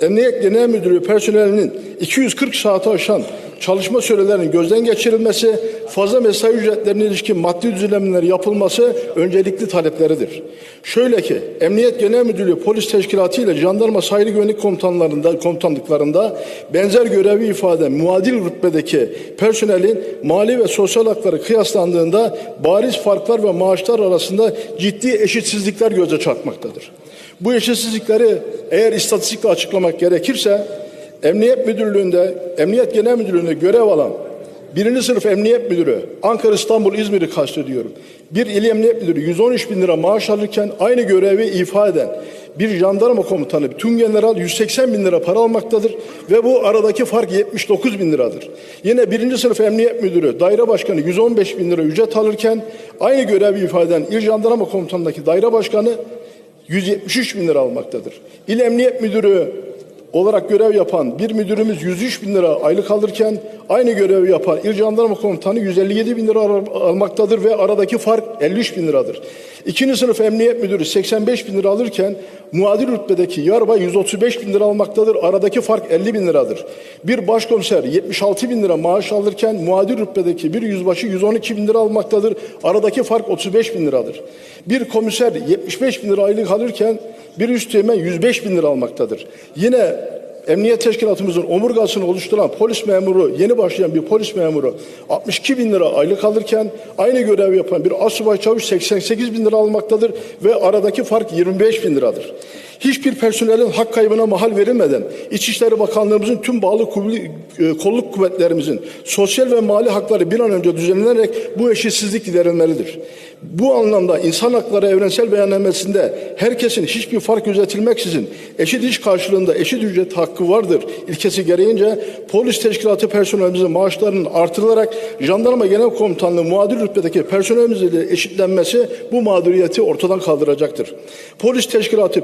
Emniyet Genel Müdürlüğü personelinin 240 saate aşan çalışma sürelerinin gözden geçirilmesi, fazla mesai ücretlerine ilişkin maddi düzenlemeler yapılması öncelikli talepleridir. Şöyle ki, Emniyet Genel Müdürlüğü Polis Teşkilatı ile Jandarma Sahil Güvenlik Komutanlarında, komutanlıklarında benzer görevi ifade muadil rütbedeki personelin mali ve sosyal hakları kıyaslandığında bariz farklar ve maaşlar arasında ciddi eşitsizlikler göze çarpmaktadır. Bu eşitsizlikleri eğer istatistikle açıklamak gerekirse Emniyet Müdürlüğü'nde, Emniyet Genel Müdürlüğü'nde görev alan birinci sınıf emniyet müdürü, Ankara, İstanbul, İzmir'i kastediyorum. Bir il emniyet müdürü 113 bin lira maaş alırken aynı görevi ifade eden bir jandarma komutanı, tüm general 180 bin lira para almaktadır ve bu aradaki fark 79 bin liradır. Yine birinci sınıf emniyet müdürü, daire başkanı 115 bin lira ücret alırken aynı görevi ifade eden il jandarma komutanındaki daire başkanı 173 bin lira almaktadır. İl Emniyet Müdürü olarak görev yapan bir müdürümüz 103 bin lira aylık alırken aynı görevi yapan İl Jandarma Komutanı 157 bin lira al- almaktadır ve aradaki fark 53 bin liradır. İkinci sınıf emniyet müdürü 85 bin lira alırken muadil rütbedeki yarbay 135 bin lira almaktadır. Aradaki fark 50 bin liradır. Bir başkomiser 76 bin lira maaş alırken muadil rütbedeki bir yüzbaşı 112 bin lira almaktadır. Aradaki fark 35 bin liradır. Bir komiser 75 bin lira aylık alırken bir üst teğmen 105 bin lira almaktadır. Yine Emniyet Teşkilatımızın omurgasını oluşturan polis memuru, yeni başlayan bir polis memuru 62 bin lira aylık alırken aynı görev yapan bir asubay çavuş 88 bin lira almaktadır ve aradaki fark 25 bin liradır. Hiçbir personelin hak kaybına mahal verilmeden İçişleri Bakanlığımızın tüm bağlı e, kolluk kuvvetlerimizin sosyal ve mali hakları bir an önce düzenlenerek bu eşitsizlik giderilmelidir. Bu anlamda insan hakları evrensel beyannamesinde herkesin hiçbir fark gözetilmeksizin eşit iş karşılığında eşit ücret hakkı vardır ilkesi gereğince polis teşkilatı personelimizin maaşlarının artırılarak jandarma genel komutanlığı muadil rütbedeki personelimizle eşitlenmesi bu mağduriyeti ortadan kaldıracaktır. Polis teşkilatı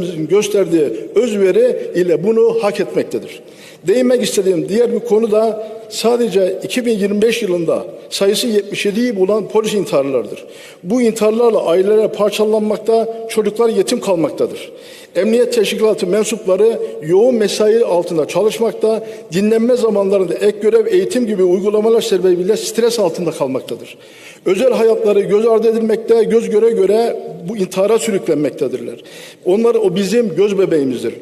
personelimizin gösterdiği özveri ile bunu hak etmektedir. Değinmek istediğim diğer bir konu da sadece 2025 yılında sayısı 77'yi bulan polis intiharlarıdır. Bu intiharlarla aileler parçalanmakta, çocuklar yetim kalmaktadır. Emniyet teşkilatı mensupları yoğun mesai altında çalışmakta, dinlenme zamanlarında ek görev, eğitim gibi uygulamalar sebebiyle stres altında kalmaktadır. Özel hayatları göz ardı edilmekte, göz göre göre bu intihara sürüklenmektedirler. Onlar o bizim göz bebeğimizdir.